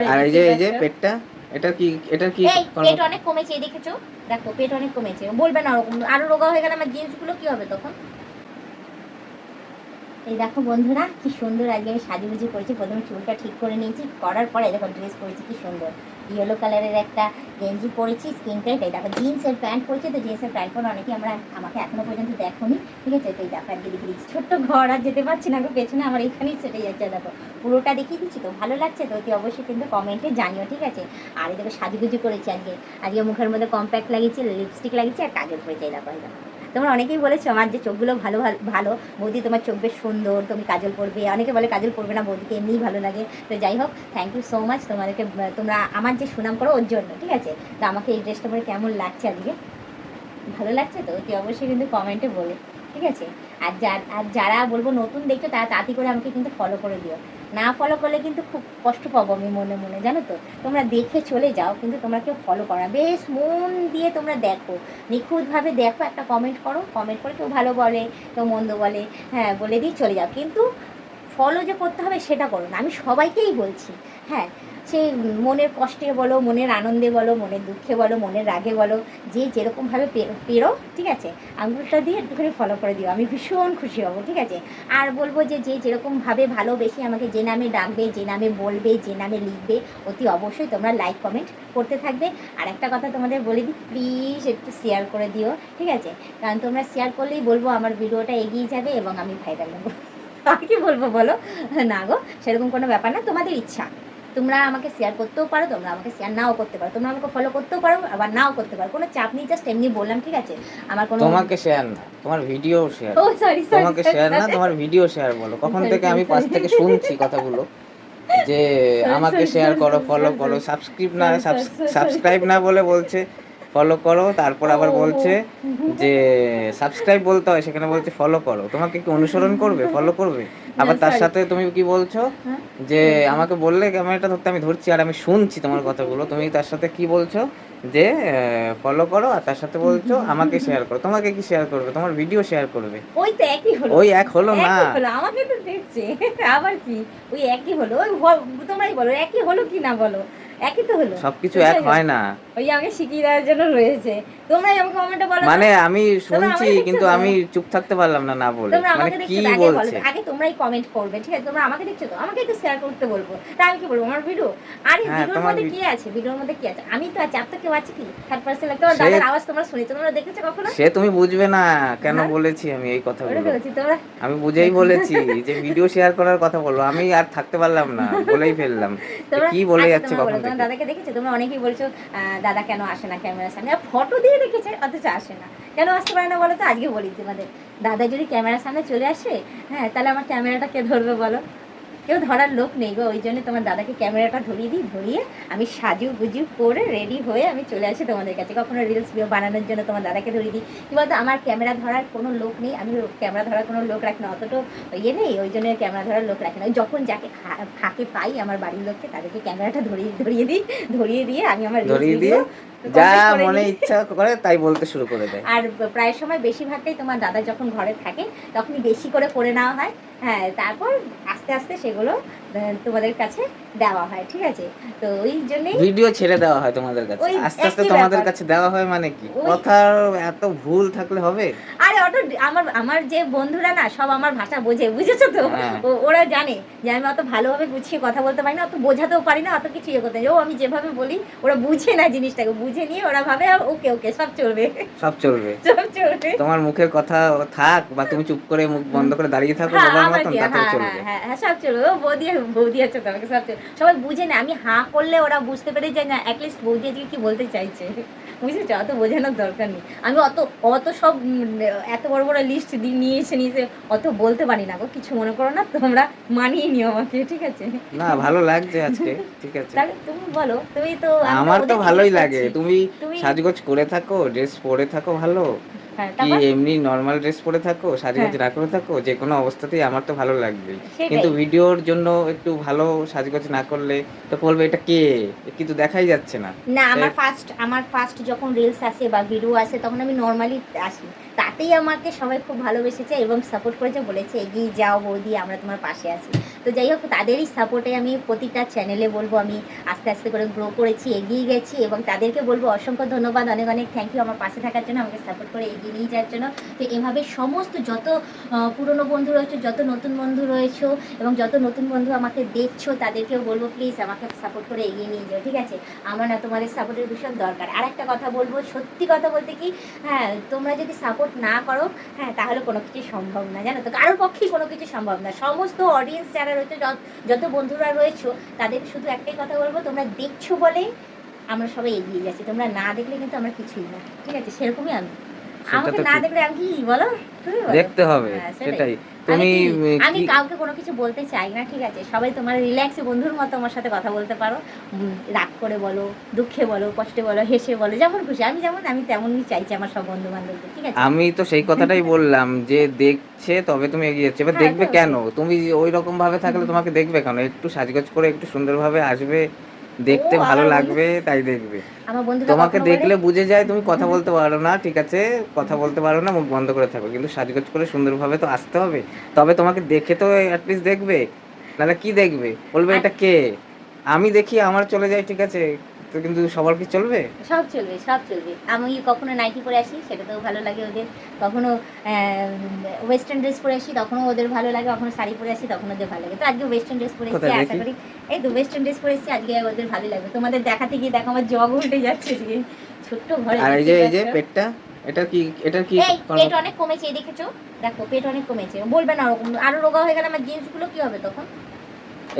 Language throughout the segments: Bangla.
আর এই যে এই যে পেটটা এটা কি এটা কি পেট অনেক কমেছে এই দেখেছ? দেখো পেট অনেক কমেছে। বলবে না ওরকম আরও রোগা হয়ে গেলে আমার জিন্সগুলো কি হবে তখন? এই দেখো বন্ধুরা, কি সুন্দর আজকে আমি সাজুগুজি করেছি। প্রথমে চুলটা ঠিক করে নিয়েছি, করার পরে দেখো ড্রেস পরেছি কি সুন্দর। ইয়েলো কালারের একটা গেঞ্জি পরেছি স্কিন টাইট এই দেখো জিন্সের প্যান্ট পরেছি, তো জিন্সের প্যান্ট পরে অনেকে আমরা আমাকে এখনও পর্যন্ত দেখোনি, ঠিক আছে? তো এই দেখো আজকে দেখিয়ে দিচ্ছি ছোট্ট ঘর, আর যেতে পারছি না পেছনে আমার এখানেই সেটে যাচ্ছে, দেখো। পুরোটা দেখিয়ে দিচ্ছি, তো ভালো লাগছে? তো অতি অবশ্যই কিন্তু কমেন্টে জানিও, ঠিক আছে? আর এই দেখো সাজুগুজি করেছি আজকে। আজকে মুখের মধ্যে কম্প্যাক্ট লাগিয়েছি লিপস্টিক লাগিয়েছি, আর কাজল পরেছি, এই দেখো এই দেখো। তোমরা অনেকেই বলেছ আমার যে চোখগুলো ভালো, ভালো- বৌদি তোমার চোখ বেশ সুন্দর, তুমি কাজল পরবে। অনেকে বলে কাজল পরবে না, বৌদিকে এমনিই ভালো লাগে। তো যাই হোক থ্যাংক ইউ সো মাচ তোমাদেরকে, তোমরা আমার যে সুনাম করো ওর জন্য, ঠিক আছে? তো আমাকে এই ড্রেসটা পরে কেমন লাগছে আজকে? ভালো লাগছে তো? অতি অবশ্যই কিন্তু কমেন্টে বলে, ঠিক আছে? আর যা- আর যারা বলব নতুন দেখছ, তারা তাড়াতাড়ি করে আমাকে কিন্তু ফলো করে দিও। না ফলো করলে কিন্তু খুব কষ্ট পাবো আমি মনে মনে, জানো তো? তোমরা দেখে চলে যাও, কিন্তু তোমরা কেউ ফলো করো না। বেশ মন দিয়ে তোমরা দেখো, নিখুঁতভাবে দেখো, একটা কমেন্ট করো কমেন্ট করে কেউ ভালো বলে, কেউ মন্দ বলে হ্যাঁ বলে দিয়ে চলে যাও। কিন্তু ফলো যে করতে হবে সেটা করো না। আমি সবাইকেই বলছি হ্যাঁ সে মনের কষ্টে বলো, মনের আনন্দে বলো, মনের দুঃখে বলো, মনের রাগে বলো, যে যেরকমভাবে পেরো, ঠিক আছে? আঙুলটা দিয়ে একটুখানি ফলো করে দিও, আমি ভীষণ খুশি হব, ঠিক আছে? আর বলব যে যে যেরকমভাবে ভালোবেসে আমাকে যে নামে ডাকবে, যে নামে বলবে, যে নামে লিখবে, অতি অবশ্যই তোমরা লাইক কমেন্ট করতে থাকবে। আর একটা কথা তোমাদের বলে দিই প্লিজ একটু শেয়ার করে দিও, ঠিক আছে? কারণ তোমরা শেয়ার করলেই বলব আমার ভিডিওটা এগিয়ে যাবে এবং আমি ভাইরাল হব। আর কি বলব বলো? না গো, সেরকম কোনো ব্যাপার না, তোমাদের ইচ্ছা। তোমরা আমাকে শেয়ার করতেও পারো তোমরা আমাকে শেয়ার নাও করতে পারো তোমরা আমাকে ফলো করতেও পারো আবার নাও করতে পারো। কোনো চাপ নেই জাস্ট এমনি বললাম ঠিক আছে? আমার কোনো তোমাকে শেয়ার না তোমার ভিডিও শেয়ার ও সরি সরি তোমাকে শেয়ার না তোমার ভিডিও শেয়ার বলো। কখন থেকে আমি পাশ থেকে শুনছি কথাগুলো যে আমাকে শেয়ার করো ফলো করো সাবস্ক্রাইব না সাবস্ক্রাইব না বলে বলছে। ফলো করো তারপর আবার বলছে যে সাবস্ক্রাইব বলতে হয় সেখানে বলছে ফলো করো। তোমাকে কি অনুসরণ করবে? ফলো করবে? আবার তার সাথে তুমি কি বলছো? হ্যাঁ। যে আমাকে বললে ক্যামেরাটা ধরতে আমি ধরছি আর আমি শুনছি তোমার কথাগুলো। তুমি তার সাথে কি বলছো? যে ফলো করো আর তার সাথে বলছো আমাকে শেয়ার করো। তোমাকে কি শেয়ার করবে? তোমার ভিডিও শেয়ার করবে? ওই তো একই হলো। ওই এক হলো না। আমাকে তো দেখছে। আবার কি? ওই একই হলো। ওই তোমরাই বলো একই হলো কি না বলো? একই তো হলো। সবকিছু এক হয় না। ওই আমাকে শিখিয়ে দেওয়ার জন্য রয়েছে। তোমরাই আমাকে কমেন্টে বলো মানে আমি শুনছি কিন্তু আমি চুপ থাকতে পারলাম না না বলে। মানে কি বলছে? আগে তোমরাই কমেন্ট করবে ঠিক আছে? তোমরা আমাকে দেখছ তো? আমাকে একটু শেয়ার করতে বলব। তা আমি কি বলব? আমার ভিডিও? আরে হ্যাঁ, ভিডিওর মধ্যে কি আছে? ভিডিওর মধ্যে কি আছে? আমি তো আছি। আর তো কেউ আছে কি? থার্ড পার্সন তোমার সে- দাদার আওয়াজ তোমরা শুনেছো তোমরা দেখেছ কখনো? সে তুমি বুঝবে না। কেন হ্যাঁ? বলেছি আমি এই কথাগুলো বলেছি তোমরা। আমি বুঝেই বলেছি যে ভিডিও শেয়ার করার কথা বলো আমি আর থাকতে পারলাম না। বলেই ফেললাম। কি বলে যাচ্ছে তোমরা কখন তোমার দাদাকে দেখেছ? তোমরা অনেকেই বলছো দাদা কেন আসে না ক্যামেরার সামনে? ফটো দিয়ে দেখেছে অথচ আসে না। কেন আসতে পারে না বলো তো? আজকে বলি তোমাদের। দাদা যদি ক্যামেরার সামনে চলে আসে হ্যাঁ তাহলে আমার ক্যামেরাটা কে ধরবে বলো? কেউ ধরার লোক নেই গো ওই জন্য তোমার দাদাকে ক্যামেরাটা ধরিয়ে দিই ধরিয়ে আমি সাজু গুজু করে রেডি হয়ে আমি চলে আসি তোমাদের কাছে। কখনো রিলস বানানোর জন্য তোমার দাদাকে ধরিয়ে দিই। কি বলতো আমার ক্যামেরা ধরার কোনো লোক নেই আমি ক্যামেরা ধরার কোনো লোক রাখি না অতটা ইয়ে নেই ওই জন্য ক্যামেরা ধরার লোক রাখি না। ওই যখন যাকে ফাঁকে পাই আমার বাড়ির লোককে তাদেরকে ক্যামেরাটা ধরিয়ে ধরিয়ে দিই ধরিয়ে দিয়ে আমি আমার reels যা মনে ইচ্ছা করে তাই বলতে শুরু করে দেয়। আর প্রায় সময় বেশিরভাগটাই তোমার দাদা যখন ঘরে থাকে বেশি করে করে নেওয়া হয়। হ্যাঁ তারপর আস্তে আস্তে সেগুলো তোমাদের কাছে দেওয়া হয় ঠিক আছে? তো ওই জন্যই ভিডিও ছেড়ে দেওয়া হয় তোমাদের কাছে। আস্তে আস্তে তোমাদের কাছে দেওয়া হয় মানে কি? কথার এত ভুল থাকলে হবে? আরে আমার আমার যে বন্ধুরা না সব আমার ভাষা বোঝে বুঝেছ তো? হ্যাঁ। ওরা জানে যে আমি অত ভালোভাবে গুছিয়ে কথা বলতে পারি না অত বোঝাতেও পারি না অত কিছু ইয়ে করতে ও আমি যেভাবে বলি ওরা বুঝে না জিনিসটাকে বুঝে নিয়ে ওরা ভাবে ওকে ওকে সব চলবে। সব চলবে। সব চলবে। তোমার মুখের কথা থাক বা তুমি চুপ করে মুখ বন্ধ করে দাঁড়িয়ে থাকো হ্যাঁ বাবার মতন কি হ্যাঁ চলবে। হ্যাঁ হ্যাঁ সব চলবে। ও বৌদি বৌদি আছে তোমাকে সব চলবে। সবাই বুঝে না আমি হাঁ করলে ওরা বুঝতে পেরে যায় না অ্যাটলিস্ট বৌদি আজকে কি বলতে চাইছে? বুঝেছ? অত বোঝানোর দরকার নেই। আমি অত অত সব এত বড় বড় লিস্ট দিয়ে নিয়ে এসে নিয়ে অত বলতে পারি না গো কিছু মনে করো না তোমরা মানিয়ে নিও আমাকে ঠিক আছে? না ভালো লাগছে আজকে ঠিক আছে। তাহলে তুমি বলো তুমি তো আমার তো ভালোই লাগে তুমি সাজগোজ করে থাকো ড্রেস পরে থাকো ভালো। কি এমনি নর্মাল ড্রেস পরে থাকো সাজগোজ হ্যাঁ। না করে থাকো যে কোনো অবস্থাতেই আমার তো ভালো লাগবে। কিন্তু ভিডিওর জন্য একটু ভালো সাজগোজ না করলে তো বলবে এটা কে? কিন্তু দেখাই যাচ্ছে না। না আমার ফার্স্ট আমার ফার্স্ট যখন রিলস আসে বা ভিডিও আসে তখন আমি নর্মালি আসি। তাতেই আমাকে সবাই খুব ভালোবেসেছে এবং সাপোর্ট করেছে বলেছে এগিয়ে যাও বৌদি আমরা তোমার পাশে আছি। তো যাই হোক, তাদেরই সাপোর্টে আমি প্রতিটা চ্যানেলে বলব। আমি আস্তে আস্তে করে গ্রো করেছি, এগিয়ে গেছি এবং তাদেরকে বলব অসংখ্য ধন্যবাদ। অনেক অনেক থ্যাংক ইউ আমার পাশে থাকার জন্য, আমাকে সাপোর্ট করে এগিয়ে নিয়ে যাওয়ার জন্য। তো এভাবে সমস্ত যত পুরনো বন্ধু রয়েছে, যত নতুন বন্ধু রয়েছে এবং যত নতুন বন্ধু আমাকে দেখছ, তাদেরকেও বলব প্লিজ আমাকে সাপোর্ট করে এগিয়ে নিয়ে যাও, ঠিক আছে? আমার না তোমাদের সাপোর্টের ভীষণ দরকার। আর একটা কথা বলব, সত্যি কথা বলতে কি হ্যাঁ তোমরা যদি সাপোর্ট না করো হ্যাঁ তাহলে কোনো কিছু সম্ভব না, জানো তো? কারোর পক্ষেই কোনো কিছু সম্ভব না। সমস্ত অডিয়েন্স যারা রয়েছে যত- বন্ধুরা রয়েছে, তাদের শুধু একটাই কথা বলব, তোমরা দেখছ বলে আমরা সবাই এগিয়ে যাচ্ছি। তোমরা না দেখলে কিন্তু আমরা কিছুই না। ঠিক আছে? সেরকমই আমি। আমাকে না দেখলে আমি কি বলো? দেখতে হবে হ্যাঁ, সেটাই। সেটাই। তুমি আমি কাউকে কোনো কিছু বলতে চাই না ঠিক আছে? সবাই তোমার রিল্যাক্সে বন্ধুর মতো আমার সাথে কথা বলতে পারো। রাগ করে বলো দুঃখে বলো কষ্টে বলো হেসে বলো যেমন খুশি। আমি যেমন আমি তেমনই চাইছি আমার সব বন্ধু বান্ধবদের ঠিক আছে? আমি তো সেই কথাটাই বললাম যে দেখছে তবে তুমি এগিয়ে যাচ্ছে। এবার হ্যাঁ, দেখবে কেন? তুমি ওই রকম ভাবে থাকলে তোমাকে দেখবে কেন? একটু সাজগোজ করে একটু সুন্দরভাবে আসবে। দেখতে ভালো লাগবে তাই দেখবে। তোমাকে দেখলে বুঝে যায় তুমি কথা বলতে পারো না ঠিক আছে? কথা বলতে পারো না মুখ বন্ধ করে থাকো। কিন্তু সাজগোজ করে সুন্দরভাবে তো আসতে হবে। তবে তোমাকে দেখে তো অ্যাটলিস্ট দেখবে। নাহলে কি দেখবে? বলবে এটা কে? আমি দেখি আমার চলে যায় ঠিক আছে? তো কিন্তু সবার কি চলবে? সব চলবে সব চলবে। আমি কখনো নাইটি পরে আসি? সেটাতেও ভালো লাগে ওদের। কখনো ওয়েস্টার্ন ড্রেস পরে আসি তখনও ওদের ভালো লাগে। কখনো শাড়ি পরে আসি তখন ওদের ভালো লাগে। তো আজকে ওয়েস্টার্ন ড্রেস পরে এসেছি আশা করি। এই তো ওয়েস্টার্ন ড্রেস পরে এসেছি আজকে ওদের ভালো লাগবে। তোমাদের দেখাতে গিয়ে দেখো আমার জগ উল্টে যাচ্ছে এদিকে ছোট্ট ঘরে আর এই যে এই যে পেটটা এটা কি এটা কি পেট অনেক কমেছে এই দেখেছ? দেখো পেট অনেক কমেছে। বলবে না ওরকম। আরও রোগা হয়ে গেলে আমার জিন্সগুলো কি হবে তখন?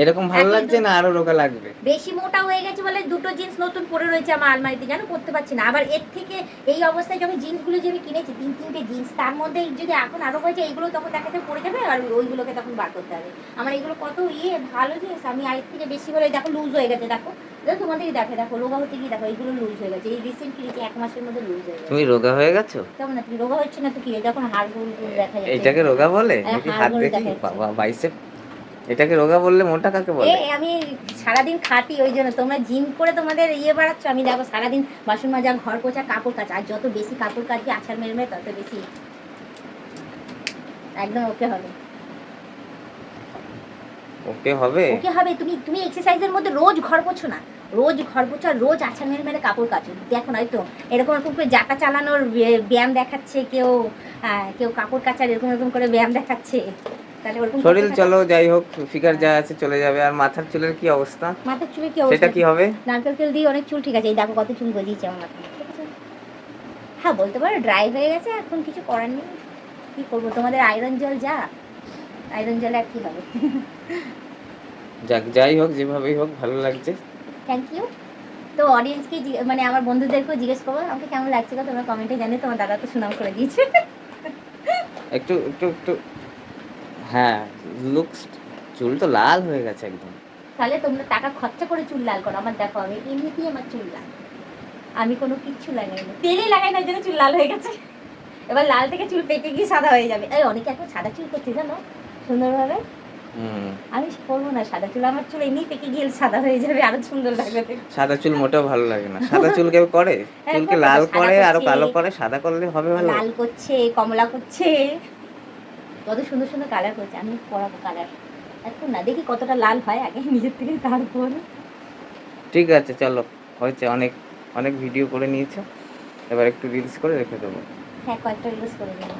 এরকম ভালো লাগছে না? আরও রোগা লাগবে। বেশি মোটা হয়ে গেছে বলে দুটো জিন্স নতুন পরে রয়েছে আমার আলমারিতে জানো? পরতে পারছি না। আবার এর থেকে এই অবস্থায় যখন জিন্সগুলো যে আমি কিনেছি তিন তিনটে জিন্স তার মধ্যে যদি এখন আরও হয়েছে এইগুলো তখন দেখাতে পড়ে যাবে আর ওইগুলোকে তখন বার করতে হবে। আমার এগুলো কত ইয়ে ভালো জিনিস। আমি আরেক থেকে বেশি হলে দেখো লুজ হয়ে গেছে দেখো। দেখো তোমাদেরই দেখে দেখো রোগা হতে গিয়ে দেখো এইগুলো লুজ হয়ে গেছে। এই রিসেন্ট কিনেছি এক মাসের মধ্যে লুজ হয়ে গেছে। তুমি রোগা হয়ে গেছো? কেমন না তুমি রোগা হচ্ছে না তো কি? যখন হাড় গুল দেখা যাচ্ছে। এইটাকে রোগা বলে? হ্যাঁ, নাকি হাত হাড়গোড় দেখি। বাবা বাইসেপ এটাকে রোগা বললে মোটা কাকে বলে? এই আমি সারাদিন খাটি ওই জন্য তোমরা জিম করে তোমাদের ইয়ে বাড়াচ্ছ আমি দেখো সারাদিন বাসন মাজা ঘর পোছা কাপড় কাচা আর যত বেশি কাপড় কাচবি আছাড় মেরে মেরে তত বেশি একদম ওকে হবে। ওকে হবে? ওকে হবে তুমি তুমি এক্সারসাইজের মধ্যে রোজ ঘর পোছো না রোজ ঘর পোছা রোজ আছাড় মেরে মেরে কাপড় কাচো। দেখো না তো এরকম এরকম করে জাটা চালানোর ব্যায়াম দেখাচ্ছে কেউ কেউ কাপড় কাচার এরকম এরকম করে ব্যায়াম দেখাচ্ছে। শরীর চলো যাই হোক ফিগার যা আছে চলে যাবে। আর মাথার চুলের কি অবস্থা? মাথার চুলে কি অবস্থা? সেটা কি হবে? নারকেল তেল দিয়ে অনেক চুল ঠিক আছে। এই দেখো কত চুল গজিয়েছে আমার আছে? হ্যাঁ বলতে পারো ড্রাই হয়ে গেছে এখন কিছু করার নেই। কি করব? তোমাদের আয়রন জল যা। আয়রন জলে আর কি হবে? যাক যাই হোক যেভাবেই হোক ভালো লাগছে। থ্যাংক ইউ তো অডিয়েন্সকে মানে আমার বন্ধুদেরকেও জিজ্ঞেস করব আমাকে কেমন লাগছে তোমরা কমেন্টে জানিয়ে তোমার দাদা তো সুনাম করে দিয়েছে। একটু একটু একটু হ্যাঁ লুকস চুল তো লাল হয়ে গেছে একদম। তাহলে তোমরা টাকা খরচা করে চুল লাল করো। আমার দেখো আমি এমনিতেই আমার চুল লাল। আমি কোনো কিচ্ছু লাগাই না তেলে লাগাই না জন্য চুল লাল হয়ে গেছে। এবার লাল থেকে চুল পেকে গিয়ে সাদা হয়ে যাবে। এই অনেকে এখন সাদা চুল করছে জানো? সুন্দরভাবে? হুম। আমি করব না সাদা চুল আমার চুল এমনি পেকে গিয়ে সাদা হয়ে যাবে আরও সুন্দর লাগবে সাদা চুল মোটেও ভালো লাগে না। সাদা চুল কেউ করে? হ্যাঁ, চুলকে লাল করে আরও কালো করে সাদা করলে হবে ভালো। লাল করছে কমলা করছে। কত সুন্দর সুন্দর কালার করছে আমি পরাবো কালার এখন না দেখি কতটা লাল হয় আগে নিজের থেকে তারপর। ঠিক আছে চলো হয়েছে অনেক অনেক ভিডিও করে নিয়েছো। এবার একটু রিলস করে রেখে দেবো। হ্যাঁ কয়েকটা রিলিজ করে দেবো।